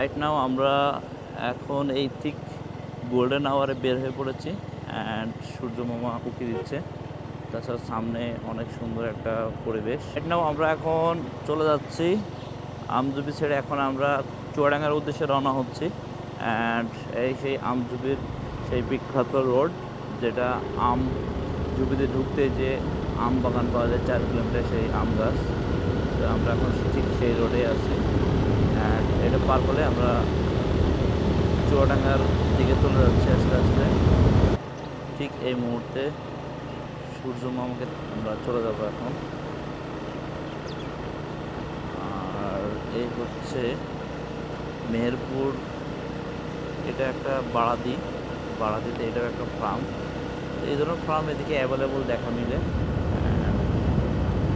Right now আমরা এখন এই ঠিক গোল্ডেন আওয়ারে বের হয়ে পড়েছি অ্যান্ড সূর্য মামা উঁকি দিচ্ছে। তাছাড়া সামনে অনেক সুন্দর একটা পরিবেশ। রাইট নাও আমরা এখন চলে যাচ্ছি আমজুবি ছেড়ে এখন আমরা চুয়াডাঙ্গার উদ্দেশ্যে রওনা হচ্ছি অ্যান্ড এই সেই আমজুবির সেই বিখ্যাত রোড যেটা আম জুবিতে ঢুকতে যে আম বাগান পাওয়া যায় চার কিলোমিটার সেই আম গাছ তো আমরা এখন ঠিক সেই রোডে আছি। এটা পার হলে আমরা চুয়াডাঙ্গার দিকে চলে যাচ্ছি আস্তে আস্তে ঠিক এই মুহূর্তে সূর্য মামাকে আমরা চলে যাব এখন। আর এই হচ্ছে মেহেরপুর, এটা একটা বাড়াদি বাড়াদিতে এটাও একটা ফার্ম। এই ধরনের ফার্ম এদিকে অ্যাভেলেবল দেখা মিলে।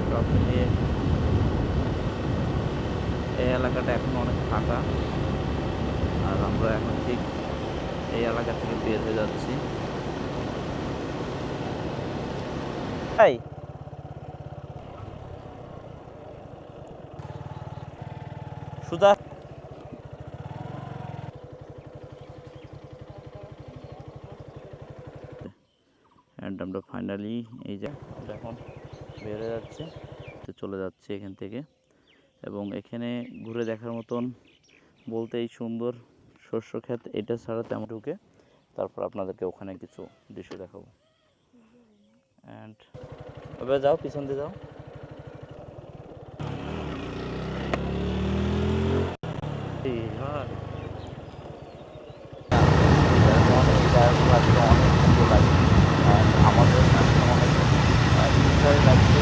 সব মিলিয়ে এই এলাকাটা এখন অনেক ফাঁকা। আর আমরা এখন ঠিক এই এলাকা থেকে বের হয়ে যাচ্ছি। তাই সুদা অ্যান্ড আমরা ফাইনালি এই যে এখন বের হয়ে যাচ্ছে। তো চলে যাচ্ছে এখান থেকে। এবং এখানে ঘুরে দেখার মতন বলতে এই সুন্দর শস্য ক্ষেত, এটা ছাড়া তেমন ঢুকে। তারপর আপনাদেরকে ওখানে কিছু দৃশ্য দেখাবো। অ্যান্ড এবার যাও, পিছন দিয়ে যাও। আমাদের লাগছে।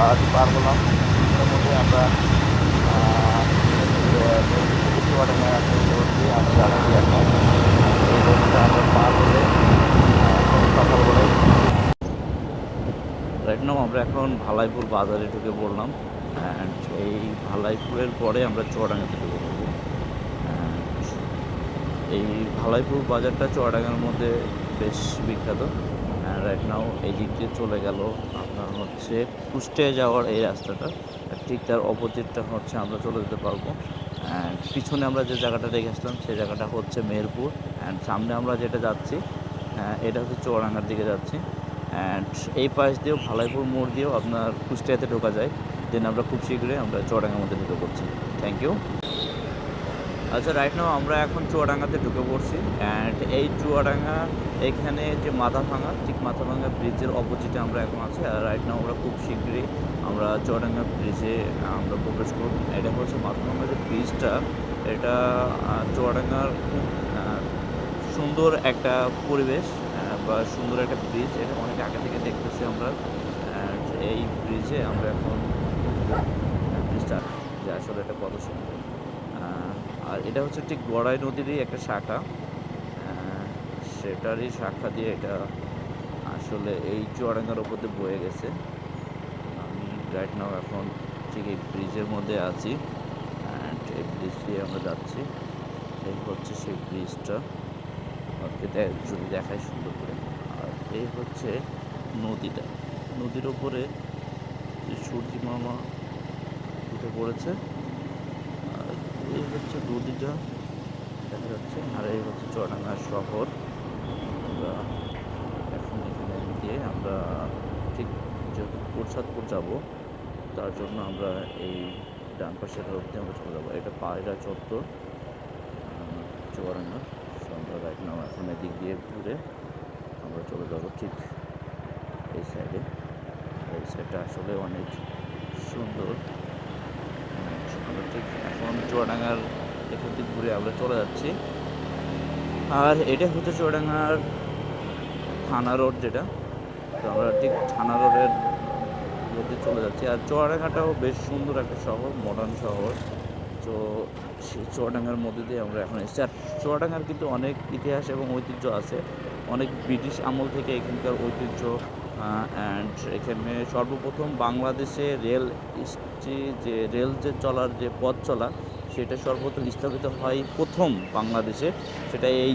বাড়াতে পার হলাম মোটামুটি আমরা আমরা পার রাইট আমরা এখন ভালাইপুর বাজারে ঢুকে পড়লাম। অ্যান্ড এই ভালাইপুরের পরে আমরা চুয়াডাঙ্গাতে ঢুকে পড়ব। এই ভালাইপুর বাজারটা চুয়াডাঙ্গার মধ্যে বেশ বিখ্যাত। রাইট নাও এই দিক দিয়ে চলে গেল আপনার হচ্ছে কুষ্টিয়া যাওয়ার এই রাস্তাটা। ঠিক তার অপোজিটটা হচ্ছে আমরা চলে যেতে পারব। অ্যান্ড পিছনে আমরা যে জায়গাটা রেখেছিলাম সেই জায়গাটা হচ্ছে মেহেরপুর। অ্যান্ড সামনে আমরা যেটা যাচ্ছি এটা হচ্ছে চুয়াডাঙ্গার দিকে যাচ্ছি। অ্যান্ড এই পাশ দিয়েও ভালাইপুর মোড় দিয়েও আপনার কুষ্টিয়াতে ঢোকা যায়। দেন আমরা খুব শীঘ্রই আমরা চুয়াডাঙ্গার মধ্যে ঢুকে পড়ছি। থ্যাংক ইউ আচ্ছা রাইট নাও আমরা এখন চুয়াডাঙ্গাতে ঢুকে পড়ছি অ্যান্ড এই চুয়াডাঙ্গা এখানে যে মাথা ভাঙা ঠিক মাথা ভাঙা ব্রিজের অপোজিটে আমরা এখন আছি আর রাইট নাও আমরা খুব শীঘ্রই আমরা চুয়াডাঙ্গা ব্রিজে আমরা প্রবেশ করব। এটা হচ্ছে মাথা ভাঙা যে ব্রিজটা এটা চুয়াডাঙ্গার খুব সুন্দর একটা পরিবেশ বা সুন্দর একটা ব্রিজ এটা অনেক আগে থেকে দেখতেছি আমরা এই ব্রিজে আমরা এখন ব্রিজটা যে আসলে এটা কত সুন্দর। আর এটা হচ্ছে ঠিক গড়াই নদীরই একটা শাখা। সেটারই শাখা দিয়ে এটা আসলে এই চুয়াডাঙ্গার ওপর দিয়ে বয়ে গেছে। আমি রাইট নাও এখন ঠিক এই ব্রিজের মধ্যে আছি অ্যান্ড এই ব্রিজ দিয়ে আমরা যাচ্ছি। এই হচ্ছে সেই ব্রিজটা যদি দেখায় সুন্দর করে। আর এই হচ্ছে নদীটা। নদীর ওপরে সূর্যি মামা উঠে পড়েছে এই হচ্ছে নদীটা দেখা যাচ্ছে। আর এই হচ্ছে চুয়াডাঙ্গা শহর। আমরা এখন এখানে দিয়ে আমরা ঠিক যেহেতু প্রসাদপুর যাব, তার জন্য আমরা এই ডান পাশের রোড দিয়ে আমরা চলে যাব। এটা পায়রা চত্বর চুয়াডাঙ্গা। আমরা রাইট নাও এখন এদিক দিয়ে ঘুরে আমরা চলে যাব ঠিক এই সাইডে এই সাইডটা আসলে অনেক সুন্দর। আমরা ঠিক এখন চুয়াডাঙ্গার এখান থেকে ঘুরে আমরা চলে যাচ্ছি। আর এটা হচ্ছে চুয়াডাঙ্গার থানা রোড যেটা। তো আমরা ঠিক থানা রোডের মধ্যে চলে যাচ্ছি। আর চুয়াডাঙ্গাটাও বেশ সুন্দর একটা শহর মডার্ন শহর। তো সেই চুয়াডাঙ্গার মধ্যে দিয়ে আমরা এখন এসেছি। আর চুয়াডাঙ্গার কিন্তু অনেক ইতিহাস এবং ঐতিহ্য আছে। অনেক ব্রিটিশ আমল থেকে এখানকার ঐতিহ্য অ্যান্ড এখানে সর্বপ্রথম বাংলাদেশে রেল যে রেল যে চলার যে পথ চলা, সেটা সর্বপ্রথম স্থাপিত হয় প্রথম বাংলাদেশে। সেটা এই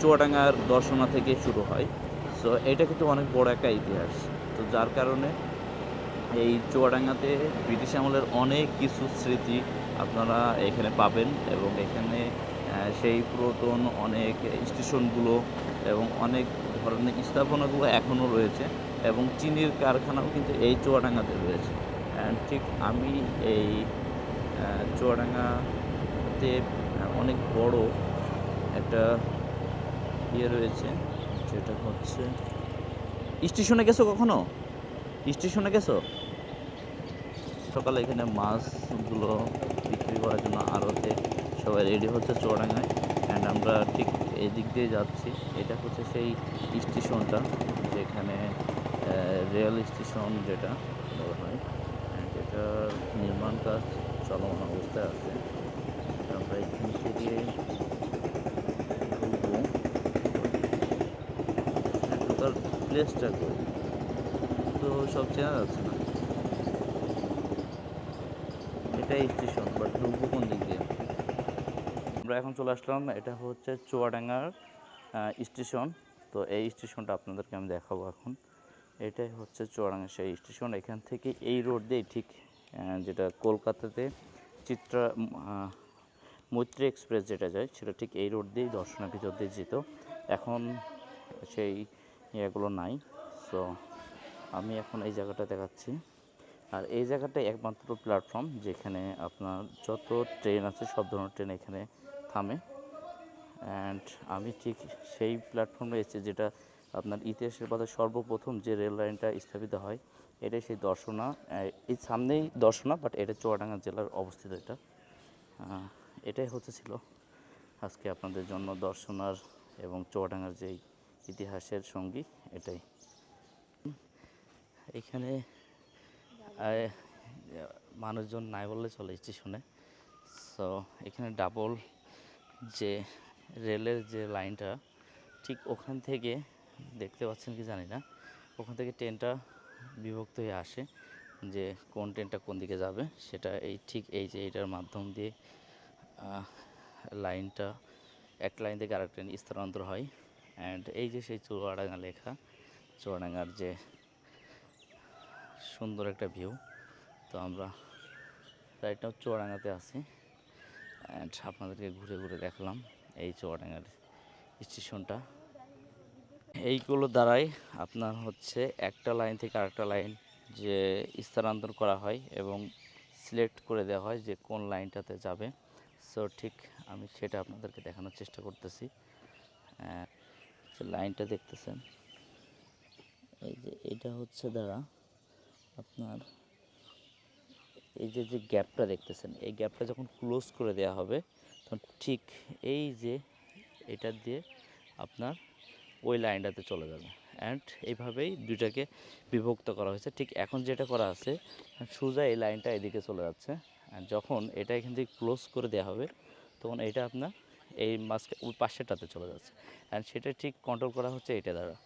চুয়াডাঙ্গার দর্শনা থেকে শুরু হয়। সো এটা কিন্তু অনেক বড় একটা ইতিহাস। তো যার কারণে এই চুয়াডাঙ্গাতে ব্রিটিশ আমলের অনেক কিছু স্মৃতি আপনারা এখানে পাবেন এবং এখানে সেই পুরাতন অনেক স্টেশনগুলো এবং অনেক ধরনের স্থাপনাগুলো এখনও রয়েছে এবং চিনির কারখানাও কিন্তু এই চুয়াডাঙ্গাতে রয়েছে। ঠিক আমি এই চুয়াডাঙ্গাতে অনেক বড় একটা ইয়ে রয়েছে, যেটা হচ্ছে, স্টেশনে গেছো কখনো? স্টেশনে গেছো? সকালে এখানে মাছগুলো বিক্রি করার জন্য আড়তে সবাই রেডি হচ্ছে চুয়াডাঙ্গায়। অ্যান্ড আমরা ঠিক এই দিক দিয়ে যাচ্ছি। এটা হচ্ছে সেই স্টেশনটা যেখানে রেল স্টেশন যেটা বলা হয়। এটার নির্মাণ কাজ চলমান অবস্থায় আছে। আমরা এখান থেকে ঢুকবো। ঢোকার প্লেসটা কই? তো সব চেনা যাচ্ছে না। এটাই স্টেশন, বাট ঢুকবো কোন দিক দিয়ে? আমরা এখন চলে আসলাম, এটা হচ্ছে চুয়াডাঙ্গার স্টেশন। তো এই স্টেশনটা আপনাদেরকে আমি দেখাবো এখন। এটাই হচ্ছে চুয়াডাঙ্গা সেই স্টেশন। এখান থেকে এই রোড দিয়ে ঠিক যেটা কলকাতাতে চিত্রা মৈত্রী এক্সপ্রেস যেটা যায়, সেটা ঠিক এই রোড দিয়েই দর্শনের ভিতর দিয়ে যেত। এখন সেই ইয়েগুলো নাই। সো আমি এখন এই জায়গাটা দেখাচ্ছি। আর এই জায়গাটাই একমাত্র প্ল্যাটফর্ম যেখানে আপনার যত ট্রেন আছে, সব ধরনের ট্রেন এখানে থামে। অ্যান্ড আমি ঠিক সেই প্ল্যাটফর্মে এসেছি যেটা আপনার ইতিহাসের পাতায় সর্বপ্রথম যে রেল লাইনটা স্থাপিত হয়, এটাই সেই দর্শনা। এই সামনেই দর্শনা বাট এটা চুয়াডাঙ্গা জেলার অবস্থিত এটা। এটাই হচ্ছে ছিল আজকে আপনাদের জন্য দর্শনার এবং চুয়াডাঙ্গার যেই ইতিহাসের সঙ্গী, এটাই। এখানে মানুষজন নাই বললে চলে স্টেশনে। সো এখানে ডাবল যে রেলের যে লাইনটা, ঠিক ওখান থেকে, দেখতে পাচ্ছেন কি জানি না, ওখান থেকে ট্রেনটা বিভক্ত হয়ে আসে যে কোন ট্রেনটা কোন দিকে যাবে, সেটা এই ঠিক এই যে এটার মাধ্যম দিয়ে লাইনটা, এক লাইন থেকে আরেক ট্রেন স্থানান্তর হয়। অ্যান্ড এই যে সেই চুয়াডাঙ্গা লেখা, চুয়াডাঙ্গার যে সুন্দর একটা ভিউ তো আমরা রাইট নাও চুয়াডাঙ্গাতে আছি। অ্যান্ড আপনাদেরকে ঘুরে ঘুরে দেখলাম এই চুয়াডাঙ্গার স্টেশনটা। এইগুলো দ্বারাই আপনার হচ্ছে একটা লাইন থেকে আরেকটা লাইন যে স্থানান্তর করা হয় এবং সিলেক্ট করে দেওয়া হয় যে কোন লাইনটাতে যাবে। সো ঠিক আমি সেটা আপনাদেরকে দেখানোর চেষ্টা করতেছি। লাইনটা দেখতেছেন, এই যে এটা হচ্ছে দ্বারা আপনার এই যে যে গ্যাপটা দেখতেছেন, এই গ্যাপটা যখন ক্লোজ করে দেওয়া হবে, তখন ঠিক এই যে এটা দিয়ে আপনার ওই লাইনটাতে চলে যাবে। অ্যান্ড এইভাবেই দুইটাকে বিভক্ত করা হয়েছে। ঠিক এখন যেটা করা আছে, সোজা এই লাইনটা এদিকে চলে যাচ্ছে। আর যখন এটা এখান থেকে ক্লোজ করে দেওয়া হবে, তখন এটা আপনার এই মাঝকে ওই পাশেটাতে চলে যাচ্ছে। অ্যান্ড সেটা ঠিক কন্ট্রোল করা হচ্ছে এটা দ্বারা।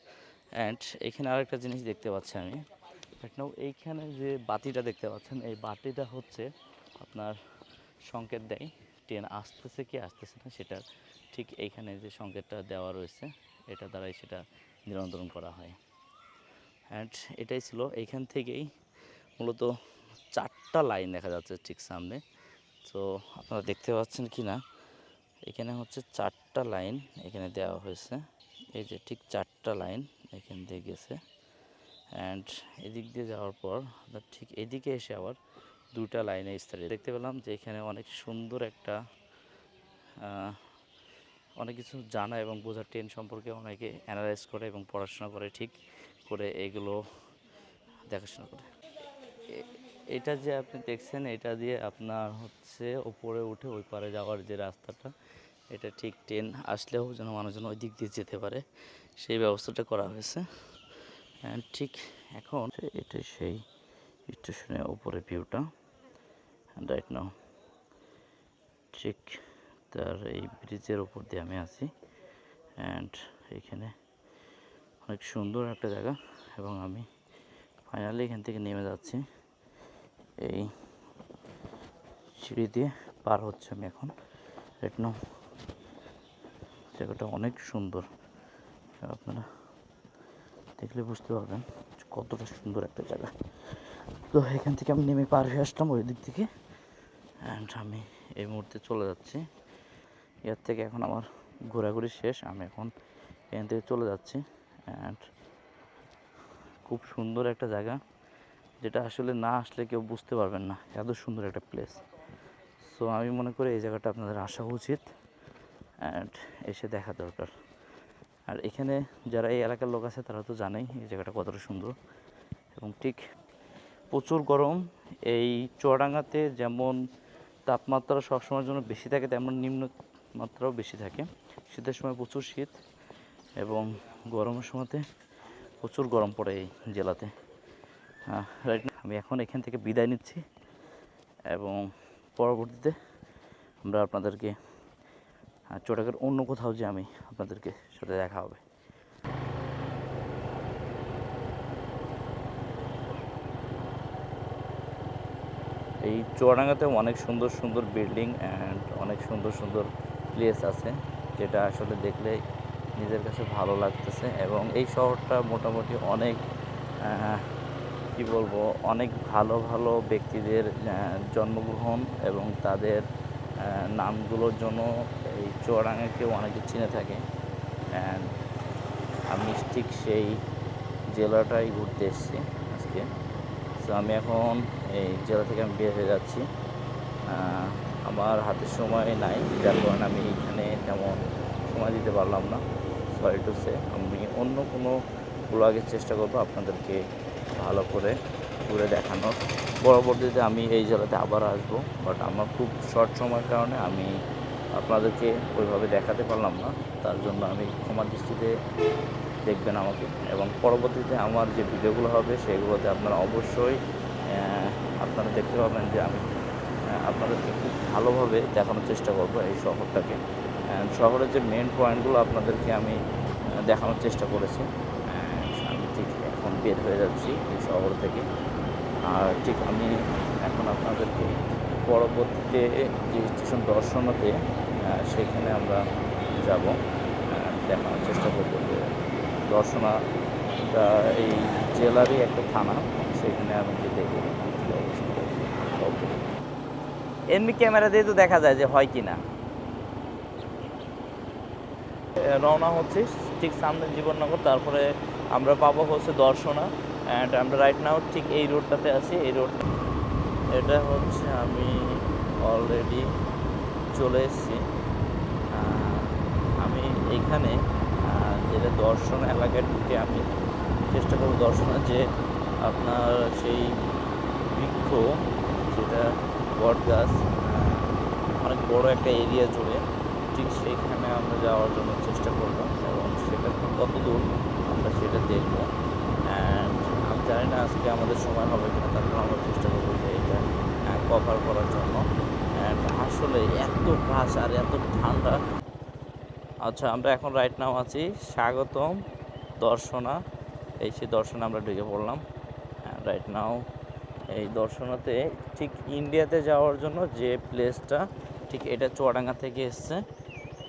অ্যান্ড এখানে আরেকটা জিনিস দেখতে পাচ্ছি আমি। Now এইখানে যে বাতিটা দেখতে পাচ্ছেন, এই বাতিটা হচ্ছে আপনার সংকেত দেয়। ট্রেন আসতেছে কি আসতেছে না, সেটা ঠিক এইখানে যে সংকেতটা দেওয়া রয়েছে, এটা দ্বারাই সেটা নিয়ন্ত্রণ করা হয়। অ্যান্ড এটাই ছিল, এইখান থেকেই মূলত চারটা লাইন দেখা যাচ্ছে ঠিক সামনে। তো আপনারা দেখতে পাচ্ছেন কি না, এখানে হচ্ছে চারটা লাইন এখানে দেওয়া হয়েছে। এই যে ঠিক চারটা লাইন এখান দিয়ে গেছে। অ্যান্ড এদিক দিয়ে যাওয়ার পর ঠিক এদিকে এসে আবার দুটা লাইনে স্তরে দেখতে পেলাম যে এখানে অনেক সুন্দর একটা অনেক কিছু জানা এবং বোঝার ট্রেন সম্পর্কে অনেকে অ্যানালাইজ করে এবং পড়াশোনা করে, ঠিক করে এগুলো দেখাশোনা করে। এটা যে আপনি দেখছেন, এটা দিয়ে আপনার হচ্ছে ওপরে উঠে ওই পারে যাওয়ার যে রাস্তাটা, এটা ঠিক ট্রেন আসলেও যেন মানুষজন ওই দিক দিয়ে যেতে পারে, সেই ব্যবস্থাটা করা হয়েছে। ঠিক এখন এটা সেই স্টেশনের উপরে ভিউটা রাইট নাও ঠিক তার এই ব্রিজের উপর দিয়ে আমি আছি। অ্যান্ড এখানে অনেক সুন্দর একটা জায়গা এবং আমি ফাইনালি এখান থেকে নেমে যাচ্ছি। এই সিঁড়ি দিয়ে পার হচ্ছে আমি এখন। রাইট নাও জায়গাটা অনেক সুন্দর। আপনারা দেখলে বুঝতে পারবেন কতটা সুন্দর একটা জায়গা। তো এখান থেকে আমি নেমে পার হয়ে আসলাম ওই দিক থেকে। অ্যান্ড আমি এই মুহূর্তে চলে যাচ্ছি। এর থেকে এখন আমার ঘোরাঘুরি শেষ। আমি এখন এখান থেকে চলে যাচ্ছি। অ্যান্ড খুব সুন্দর একটা জায়গা, যেটা আসলে না আসলে কেউ বুঝতে পারবেন না। এত সুন্দর একটা প্লেস সো আমি মনে করি এই জায়গাটা আপনাদের আসা উচিত। অ্যান্ড এসে দেখা দরকার। আর এখানে যারা এই এলাকার লোক আছে, তারা তো জানেই এই জায়গাটা কতটা সুন্দর। এবং ঠিক প্রচুর গরম। এই চুয়াডাঙ্গাতে যেমন তাপমাত্রা সবসময়ের জন্য বেশি থাকে, তেমন নিম্ন মাত্রাও বেশি থাকে। শীতের সময় প্রচুর শীত এবং গরমের সময়তে প্রচুর গরম পড়ে এই জেলাতে। রাইট আমি এখন এখান থেকে বিদায় নিচ্ছি এবং পরবর্তীতে আমরা আপনাদেরকে চোটাকের অন্য কোথাও যে আমি আপনাদেরকে সাথে দেখা হবে। এই চুয়াডাঙ্গাতে অনেক সুন্দর সুন্দর বিল্ডিং অ্যান্ড অনেক সুন্দর সুন্দর প্লেস আছে, যেটা আসলে দেখলে নিজের কাছে ভালো লাগতেছে এবং এই শহরটা মোটামুটি অনেক কি বলব, অনেক ভালো ভালো ব্যক্তিদের জন্মগ্রহণ এবং তাদের নামগুলোর জন্য এই চুয়াডাঙ্গাকে অনেকে চিনে থাকে। অ্যান্ড আমি ঠিক সেই জেলাটাই ঘুরতে এসেছি আজকে। তো আমি এখন এই জেলা থেকে আমি বের হয়ে যাচ্ছি। আমার হাতে সময় নাই। যার কারণে আমি এখানে তেমন সময় দিতে পারলাম না। সরি টু সে আমি অন্য কোনো ব্লগের চেষ্টা করব আপনাদেরকে ভালো করে ঘুরে দেখানোর। পরবর্তীতে আমি এই জেলাতে আবার আসব। বাট আমার খুব শর্ট সময়ের কারণে আমি আপনাদেরকে ওইভাবে দেখাতে পারলাম না। তার জন্য আমি ক্ষমা দৃষ্টিতে দেখবেন আমাকে। এবং পরবর্তীতে আমার যে ভিডিওগুলো হবে, সেগুলোতে আপনারা অবশ্যই আপনারা দেখতে পাবেন যে আমি আপনাদেরকে খুব ভালোভাবে দেখানোর চেষ্টা করব এই শহরটাকে। শহরের যে মেন পয়েন্টগুলো আপনাদেরকে আমি দেখানোর চেষ্টা করেছি। আমি ঠিক এখন বের হয়ে যাচ্ছি এই শহর থেকে। আর ঠিক আমি এখন আপনাদেরকে পরবর্তীতে যে স্টেশন দর্শনাতে সেখানে আমরা যাব। দেখানোর চেষ্টা করব যে দর্শনা এই জেলারই একটা থানা, সেখানে আমি যে দেখব এমনি ক্যামেরা দিয়ে তো দেখা যায় যে হয় কি না। রওনা হচ্ছে ঠিক সামনে জীবননগর, তারপরে আমরা পাবো হচ্ছে দর্শনা অ্যান্ড আমরা রাইট নাও ঠিক এই রোডটাতে আছি, এই রোড এটা হচ্ছে আমি অলরেডি চলে এসেছি। আমি এইখানে আহ, যেটা দর্শন এলাকায় ঢুকে আমি চেষ্টা করব দর্শনের যে আপনার সেই বৃক্ষ যেটা বট গাছ অনেক বড় একটা এরিয়া জুড়ে ঠিক সেইখানে আমরা যাওয়ার জন্য চেষ্টা করব এবং সেটা কত দূর আমরা সেটা দেখব। অ্যান্ড আমি জানি না আজকে আমাদের সময় হবে কিনা তারপর আমরা চেষ্টা করব যে কভার করার জন্য। আসলে এত গাছ আর এত ঠান্ডা। আচ্ছা আমরা এখন রাইট নাও আছি। স্বাগতম দর্শনা। এই সেই দর্শনে আমরা ঢুকে পড়লাম। রাইট নাও এই দর্শনাতে ঠিক ইন্ডিয়াতে যাওয়ার জন্য যে প্লেসটা ঠিক এটা চুয়াডাঙ্গা থেকে এসছে।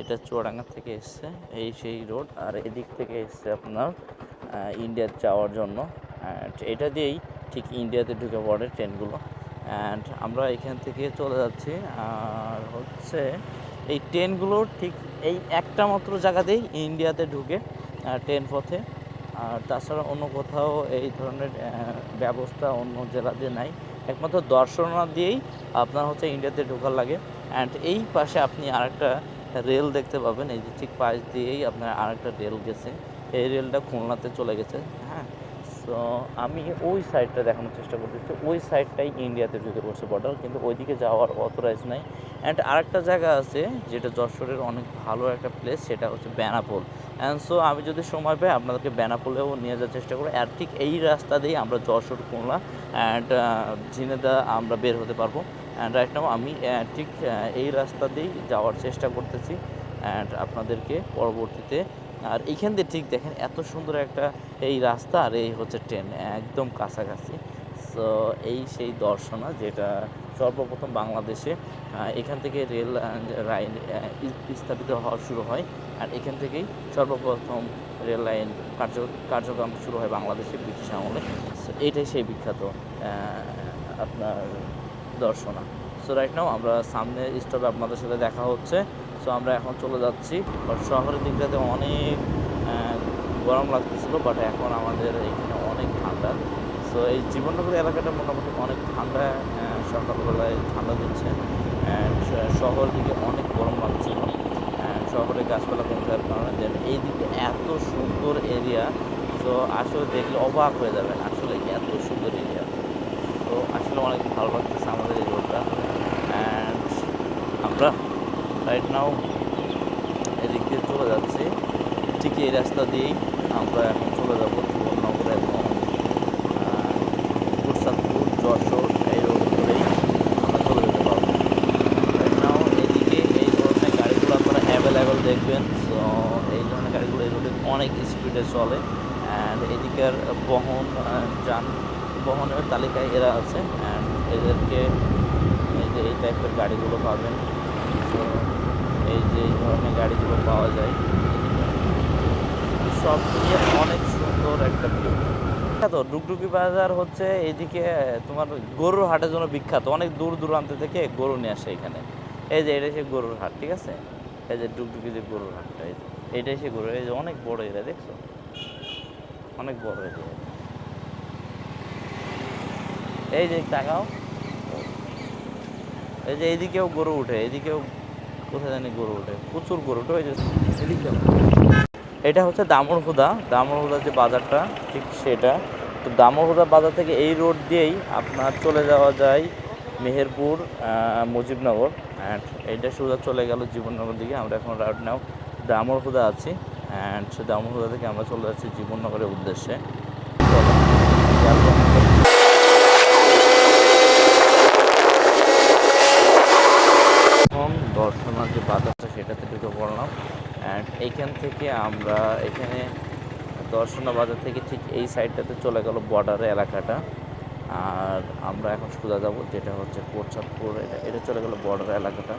এটা চুয়াডাঙ্গা থেকে এসছে। এই সেই রোড আর এদিক থেকে এসছে আপনার ইন্ডিয়া যাওয়ার জন্য। এটা দিয়েই ঠিক ইন্ডিয়াতে ঢুকে পড়ে ট্রেনগুলো অ্যান্ড আমরা এখান থেকে চলে যাচ্ছি। আর হচ্ছে এই ট্রেনগুলো ঠিক এই একটা মাত্র জায়গাতেই ইন্ডিয়াতে ঢুকে ট্রেন পথে। আর তাছাড়া অন্য কোথাও এই ধরনের ব্যবস্থা অন্য জেলাতে নাই। একমাত্র দর্শনা দিয়েই আপনার হচ্ছে ইন্ডিয়াতে ঢোকার লাগে। অ্যান্ড এই পাশে আপনি আরেকটা রেল দেখতে পাবেন। এই যে ঠিক পাশ দিয়েই আপনার আরেকটা রেল গেছে। এই রেলটা খুলনাতে চলে গেছে। সো আমি ওই সাইডটা দেখানোর চেষ্টা করতেছি। ওই সাইডটাই ইন্ডিয়াতে ঢুকে পড়ছে বর্ডার কিন্তু ওইদিকে যাওয়ার অথরাইজ নাই। অ্যান্ড আরেকটা জায়গা আছে, যেটা যশোরের অনেক ভালো একটা প্লেস সেটা হচ্ছে বেনাপোল। অ্যান্ড সো আমি যদি সময় পাই, আপনাদেরকে বেনাপোলেও নিয়ে যাওয়ার চেষ্টা করব। আর ঠিক এই রাস্তা দিয়েই আমরা যশোর, খুলনা অ্যান্ড ঝিনেদা আমরা বের হতে পারব। অ্যান্ড রাইট নাও আমি ঠিক এই রাস্তা দিয়েই যাওয়ার চেষ্টা করতেছি। অ্যান্ড আপনাদেরকে পরবর্তীতে আর এইখান দিয়ে ঠিক দেখেন, এত সুন্দর একটা এই রাস্তা আর এই হচ্ছে ট্রেন, একদম কাছাকাছি। সো এই সেই দর্শনা যেটা সর্বপ্রথম বাংলাদেশে এখান থেকে রেল লাইন স্থাপিত হওয়া শুরু হয়। আর এখান থেকেই সর্বপ্রথম রেল লাইন কার্য, কার্যক্রম শুরু হয় বাংলাদেশে ব্রিটিশ আমলে। এটাই সেই বিখ্যাত আপনার দর্শনা। সো রাইট নাও আমরা সামনে স্টপে আপনাদের সাথে দেখা হচ্ছে। সো আমরা এখন চলে যাচ্ছি। বাট শহরের দিকটাতে অনেক গরম লাগতেছিল বাট এখন আমাদের এখানে অনেক ঠান্ডা। সো এই জীবননগর এলাকাটা মোটামুটি অনেক ঠান্ডা সকালবেলায় ঠান্ডা দিচ্ছে। শহর দিকে অনেক গরম and শহরে গাছপালা কমে যাওয়ার কারণে দেন এইদিকে এত সুন্দর এরিয়া। তো আসলে দেখলে অবাক হয়ে যাবেন, আসলে এত সুন্দর এরিয়া। তো আসলে অনেক ভালো লাগতেছে আমাদের এই রোডটা। অ্যান্ড আমরা রাইট নাও এদিক দিয়ে চলে যাচ্ছি। ঠিক এই রাস্তা দিয়েই আমরা এখন চলে যাব জীবননগর এবং কুরসাদপুর যশোর, এই রোড ধরেই আমরা চলে যেতে পারব। রাইট নাও এদিকে এই ধরনের গাড়িগুলো আপনারা অ্যাভেলেবেল দেখবেন। তো এই ধরনের গাড়িগুলো এই রোডে অনেক স্পিডে চলে। অ্যান্ড এদিকের বহন যান, বহনের তালিকায় এরা আছে। অ্যান্ড এদেরকে এই যে এই টাইপের গাড়িগুলো পাবেন। এই যে এই ধরনের গাড়িগুলো পাওয়া যায়। সব মিলিয়ে অনেক সুন্দর একটা ভিউ বিখ্যাত। ডুগডুগি বাজার হচ্ছে এইদিকে তোমার গরুর হাটের জন্য বিখ্যাত। অনেক দূর দূরান্ত থেকে গরু নিয়ে আসে এখানে। এই যে এটা সে গরুর হাট, ঠিক আছে? এই যে ডুগডুগি যে গরুর হাটটা, এই যে, এইটাই সে গরু এই যে অনেক বড় এরিয়া, দেখছ? অনেক বড় এরিয়া। এই যে তাকাও। এই যে এইদিকেও গরু উঠে, এইদিকেও কোথায় জানি গরু উঠে প্রচুর গরু উঠে ওই যে এটা হচ্ছে দামরহুদা দামরহুদা যে বাজারটা, ঠিক সেটা। তো দামরহুদা বাজার থেকে এই রোড দিয়েই আপনার চলে যাওয়া যায় মেহেরপুর মুজিবনগর। অ্যান্ড এইটা সোজা চলে গেল জীবননগর দিকে। আমরা এখন রাউট নাও দামরহুদা আছি। অ্যান্ড সে দামরহুদা থেকে আমরা চলে যাচ্ছি জীবননগরের উদ্দেশ্যে চলো, যাব আমরা। এখন দর্শনার যে বাজারটা পড়লাম অ্যান্ড এইখান থেকে আমরা এখানে দর্শনা বাজার থেকে ঠিক এই সাইডটাতে চলে গেল বর্ডারে এলাকাটা। আর আমরা এখন সোজা যাব, যেটা হচ্ছে কোটচাঁদপুর এটা এটা চলে গেল বর্ডার এলাকাটা।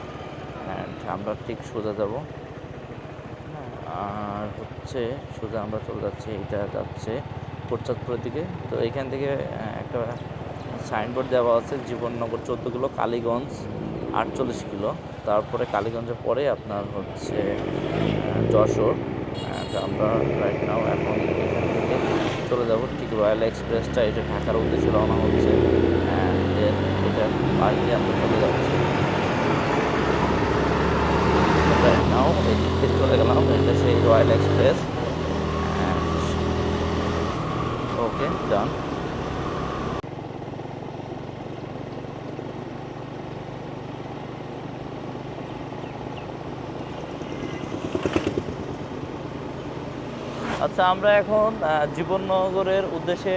অ্যান্ড আমরা ঠিক সোজা যাব। আর হচ্ছে সোজা আমরা চলে যাচ্ছি এটা যাচ্ছে কোটচাঁদপুরের দিকে। তো এখান থেকে একটা সাইনবোর্ড দেওয়া আছে, জীবননগর চোদ্দ কিলো, কালীগঞ্জ। আটচল্লিশ কিলো। তারপরে কালীগঞ্জের পরে আপনার হচ্ছে যশোর। আমরা রাইট নাও এখন চলে যাব ঠিক রয়্যাল এক্সপ্রেসটা এটা ঢাকার উদ্দেশ্যে রওনা হচ্ছে। এটা পাশ দিয়ে আমরা চলে যাচ্ছি। রাইট নাও এদিক চলে গেলাম, এটা সেই রয়্যাল এক্সপ্রেস ওকে ডান আচ্ছা আমরা এখন জীবন জীবননগরের উদ্দেশ্যে